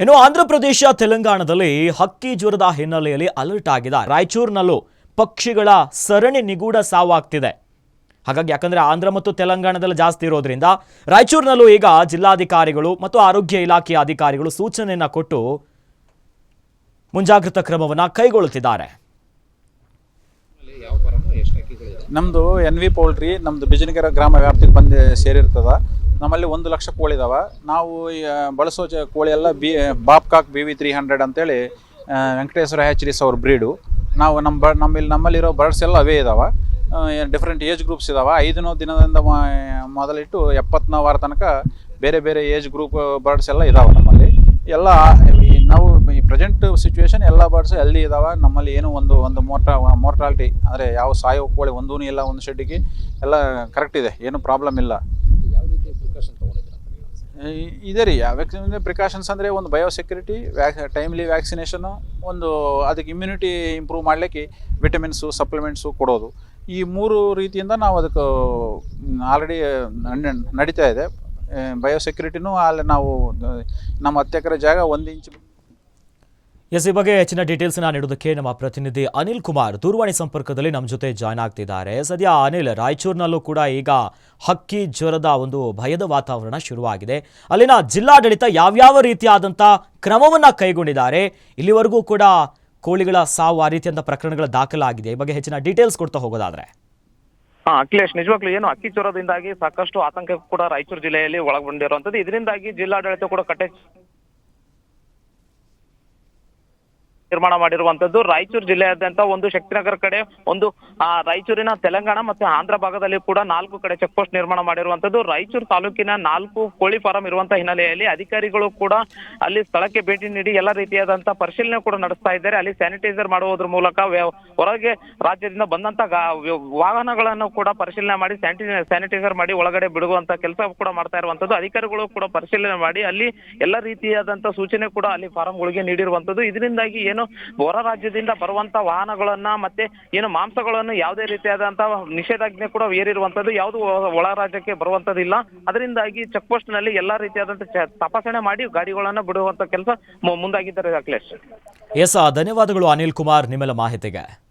ಇನ್ನು ಆಂಧ್ರಪ್ರದೇಶ ತೆಲಂಗಾಣದಲ್ಲಿ ಹಕ್ಕಿ ಜ್ವರದ ಹಿನ್ನೆಲೆಯಲ್ಲಿ ಅಲರ್ಟ್ ಆಗಿದೆ. ರಾಯಚೂರಿನಲ್ಲೂ ಪಕ್ಷಿಗಳ ಸರಣಿ ನಿಗೂಢ ಸಾವಾಗ್ತಿದೆ. ಹಾಗಾಗಿ ಯಾಕಂದ್ರೆ ಆಂಧ್ರ ಮತ್ತು ತೆಲಂಗಾಣದಲ್ಲಿ ಜಾಸ್ತಿ ಇರೋದ್ರಿಂದ ರಾಯಚೂರಿನಲ್ಲೂ ಈಗ ಜಿಲ್ಲಾಧಿಕಾರಿಗಳು ಮತ್ತು ಆರೋಗ್ಯ ಇಲಾಖೆಯ ಅಧಿಕಾರಿಗಳು ಸೂಚನೆಯನ್ನ ಕೊಟ್ಟು ಮುಂಜಾಗ್ರತಾ ಕ್ರಮವನ್ನು ಕೈಗೊಳ್ಳುತ್ತಿದ್ದಾರೆ. ನಮ್ಮದು ಎನ್ ವಿ ಪೌಲ್ಟ್ರಿ ನಮ್ಮದು ಬಿಜನಗರ ಗ್ರಾಮ ವ್ಯಾಪ್ತಿಗೆ ಬಂದು ಸೇರಿರ್ತದೆ. ನಮ್ಮಲ್ಲಿ ಒಂದು ಲಕ್ಷ ಕೋಳಿ ಇದ್ದಾವೆ ನಾವು ಬಳಸೋ ಜ, ಕೋಳಿ ಎಲ್ಲ B Babcock B V three hundred ಅಂತೇಳಿ ವೆಂಕಟೇಶ್ವರ ಹ್ಯಾಚರೀಸ್ ಅವ್ರ ಬ್ರೀಡು ನಾವು ನಮ್ಮ ಬ, ನಮ್ಮಲ್ಲಿ, ನಮ್ಮಲ್ಲಿರೋ ಬರ್ಡ್ಸ್ ಎಲ್ಲ ಅವೇ ಇದಾವೆ. ಡಿಫ್ರೆಂಟ್ ಏಜ್ ಗ್ರೂಪ್ಸ್ ಇದಾವೆ. ಐದನೋ ದಿನದಿಂದ ಮೊದಲಿಟ್ಟು ಎಪ್ಪತ್ತನೇ ವಾರ ತನಕ ಬೇರೆ ಬೇರೆ ಏಜ್ ಗ್ರೂಪ್ ಬರ್ಡ್ಸ್ ಎಲ್ಲ ಇದಾವೆ ನಮ್ಮಲ್ಲಿ. ಎಲ್ಲ ಈ ಪ್ರೆಸೆಂಟ್ ಸಿಚುವೇಶನ್ ಎಲ್ಲ ಬರ್ಡ್ಸ್ ಎಲ್ಲಿ ಇದಾವೆ. ನಮ್ಮಲ್ಲಿ ಏನು ಒಂದು ಒಂದು ಮೋರ್ಟಾ ಮೋರ್ಟಾಲಿಟಿ ಅಂದರೆ ಯಾವ ಸಾಯೋ ಕೋಳಿ ಒಂದೂ ಇಲ್ಲ ಒಂದು ಶೆಡ್ಡಿಗೆ ಎಲ್ಲ ಕರೆಕ್ಟ್ ಇದೆ. ಏನು ಪ್ರಾಬ್ಲಮ್ ಇಲ್ಲ. ಇದೇ ಇದೆ ರೀ. ವ್ಯಾಕ್ಸಿನ್ ಪ್ರಿಕಾಷನ್ಸ್ ಅಂದರೆ ಒಂದು ಬಯೋಸೆಕ್ಯೂರಿಟಿ ವ್ಯಾಕ್ ಟೈಮ್ಲಿ ವ್ಯಾಕ್ಸಿನೇಷನು ಒಂದು ಅದಕ್ಕೆ ಇಮ್ಯುನಿಟಿ ಇಂಪ್ರೂವ್ ಮಾಡಲಿಕ್ಕೆ ವಿಟಮಿನ್ಸು ಸಪ್ಲಿಮೆಂಟ್ಸು ಕೊಡೋದು. ಈ ಮೂರು ರೀತಿಯಿಂದ ನಾವು ಅದಕ್ಕೆ ಆಲ್ರೆಡಿ ನಡೀತಾ ಇದೆ. ಬಯೋಸೆಕ್ಯೂರಿಟಿನೂ ಅಲ್ಲಿ ನಾವು ನಮ್ಮ ಹತ್ತು ಎಕರೆ ಜಾಗ ಒಂದು ಇಂಚ್ ಎಸ್, ಈ ಬಗ್ಗೆ ಹೆಚ್ಚಿನ ಡೀಟೇಲ್ಸ್ ನೀಡೋದಕ್ಕೆ ನಮ್ಮ ಪ್ರತಿನಿಧಿ ಅನಿಲ್ ಕುಮಾರ್ ದೂರವಾಣಿ ಸಂಪರ್ಕದಲ್ಲಿ ನಮ್ಮ ಜೊತೆ ಜಾಯ್ನ್ ಆಗ್ತಿದ್ದಾರೆ. ಸದ್ಯ ಅನಿಲ್ ರಾಯಚೂರಿನಲ್ಲೂ ಕೂಡ ಈಗ ಹಕ್ಕಿ ಜ್ವರದ ಒಂದು ಭಯದ ವಾತಾವರಣ ಶುರುವಾಗಿದೆ. ಅಲ್ಲಿನ ಜಿಲ್ಲಾಡಳಿತ ಯಾವ್ಯಾವ ರೀತಿಯಾದಂಥ ಕ್ರಮವನ್ನ ಕೈಗೊಂಡಿದ್ದಾರೆ. ಇಲ್ಲಿವರೆಗೂ ಕೂಡ ಕೋಳಿಗಳ ಸಾವು ಆ ರೀತಿಯಂಥ ಪ್ರಕರಣಗಳ ದಾಖಲಾಗಿದೆ. ಈ ಬಗ್ಗೆ ಹೆಚ್ಚಿನ ಡೀಟೇಲ್ಸ್ ಕೊಡ್ತಾ ಹೋಗೋದಾದ್ರೆ. ಹಾ, ಅಖಿಲೇಶ್, ನಿಜವಾಗ್ಲೂ ಏನು ಅಕ್ಕಿ ಜ್ವರದಿಂದಾಗಿ ಸಾಕಷ್ಟು ಆತಂಕ ಕೂಡ ರಾಯಚೂರು ಜಿಲ್ಲೆಯಲ್ಲಿ ಒಳಗೊಂಡಿರುವಂತದ್ದು ಇದರಿಂದಾಗಿ ಜಿಲ್ಲಾಡಳಿತ ಕೂಡ ಕಟ್ಟೆ ನಿರ್ಮಾಣ ಮಾಡಿರುವಂತದ್ದು. ರಾಯಚೂರು ಜಿಲ್ಲೆಯಾದ್ಯಂತ ಒಂದು ಶಕ್ತಿನಗರ ಕಡೆ, ಒಂದು, ಆ, ರಾಯಚೂರಿನ ತೆಲಂಗಾಣ ಮತ್ತು ಆಂಧ್ರ ಭಾಗದಲ್ಲಿ ಕೂಡ ನಾಲ್ಕು ಕಡೆ ಚೆಕ್ ಪೋಸ್ಟ್ ನಿರ್ಮಾಣ ಮಾಡಿರುವಂತದ್ದು. ರಾಯಚೂರು ತಾಲೂಕಿನ ನಾಲ್ಕು ಕೋಳಿ ಫಾರಂ ಇರುವಂತಹ ಹಿನ್ನೆಲೆಯಲ್ಲಿ ಅಧಿಕಾರಿಗಳು ಕೂಡ ಅಲ್ಲಿ ಸ್ಥಳಕ್ಕೆ ಭೇಟಿ ನೀಡಿ ಎಲ್ಲ ರೀತಿಯಾದಂತಹ ಪರಿಶೀಲನೆ ಕೂಡ ನಡೆಸ್ತಾ ಇದ್ದಾರೆ. ಅಲ್ಲಿ ಸ್ಯಾನಿಟೈಸರ್ ಮಾಡುವುದ್ರ ಮೂಲಕ ಹೊರಗೆ ರಾಜ್ಯದಿಂದ ಬಂದಂತ ವಾಹನಗಳನ್ನು ಕೂಡ ಪರಿಶೀಲನೆ ಮಾಡಿ ಸ್ಯಾನಿಟೈಸರ್ ಮಾಡಿ ಒಳಗಡೆ ಬಿಡುವಂತ ಕೆಲಸ ಕೂಡ ಮಾಡ್ತಾ ಇರುವಂತದ್ದು. ಅಧಿಕಾರಿಗಳು ಕೂಡ ಪರಿಶೀಲನೆ ಮಾಡಿ ಅಲ್ಲಿ ಎಲ್ಲ ರೀತಿಯಾದಂತ ಸೂಚನೆ ಕೂಡ ಅಲ್ಲಿ ಫಾರಂಗಳಿಗೆ ನೀಡಿರುವಂತದ್ದು. ಇದರಿಂದಾಗಿ ಏನು ಹೊರ ರಾಜ್ಯದಿಂದ ಬರುವಂತ ವಾಹನಗಳನ್ನ ಮತ್ತೆ ಏನು ಮಾಂಸಗಳನ್ನು ಯಾವುದೇ ರೀತಿಯಾದಂತಹ ನಿಷೇಧಾಜ್ಞೆ ಕೂಡ ಏರಿರುವಂತದ್ದು ಯಾವುದು ಒಳ ರಾಜ್ಯಕ್ಕೆ ಬರುವಂತದಿಲ್ಲ ಅದರಿಂದಾಗಿ ಚೆಕ್ ಪೋಸ್ಟ್ನಲ್ಲಿ ಎಲ್ಲಾ ರೀತಿಯಾದಂತ ಚ- ತಪಾಸಣೆ ಮಾಡಿ ಗಾಡಿಗಳನ್ನ ಬಿಡುವಂತ ಕೆಲಸ ಮುಂದಾಗಿದ್ದಾರೆ ಅಖಿಲೇಶ್. ಎಸ್ ಧನ್ಯವಾದಗಳು ಅನಿಲ್ ಕುಮಾರ್, ನಿಮ್ಮೆಲ್ಲ ಮಾಹಿತಿಗೆ.